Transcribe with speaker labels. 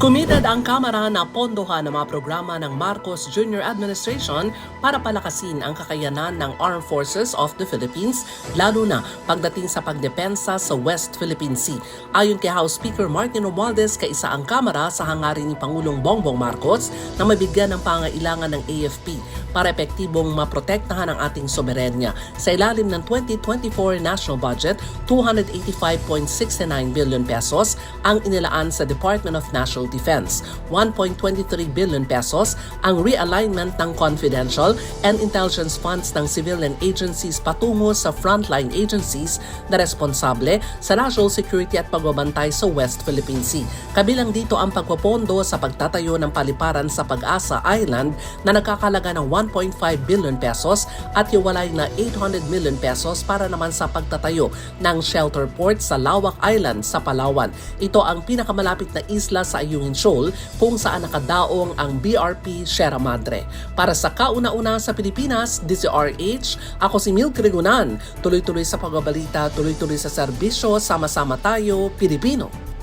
Speaker 1: Committed ang Kamara na pondohan ang mga programa ng Marcos Jr. Administration para palakasin ang kakayanan ng Armed Forces of the Philippines, lalo na pagdating sa pagdepensa sa West Philippine Sea. Ayon kay House Speaker Martin Romualdez, kaisa ang Kamara sa hangarin ni Pangulong Bongbong Marcos na mabigyan ng pangailangan ng AFP para epektibong maprotektahan ang ating soberenya. Sa ilalim ng 2024 national budget, 285.69 billion pesos ang inilaan sa Department of National Defense. 1.23 billion pesos ang realignment ng confidential and intelligence funds ng civilian agencies patungo sa frontline agencies na responsable sa national security at pagbabantay sa West Philippine Sea. Kabilang dito ang pagpopondo sa pagtatayo ng paliparan sa Pag-asa Island na nagkakalaga ng 1.5 billion pesos at hiwalay na 800 million pesos para naman sa pagtatayo ng shelter port sa Lawak Island sa Palawan. Ito ang pinakamalapit na isla sa Ayungin Shoal kung saan nakadaong ang BRP Sierra Madre. Para sa kauna-una sa Pilipinas, DCRH, ako si Mil Krigunan. Tuloy-tuloy sa pagbabalita, tuloy-tuloy sa serbisyo, sama-sama tayo, Pilipino.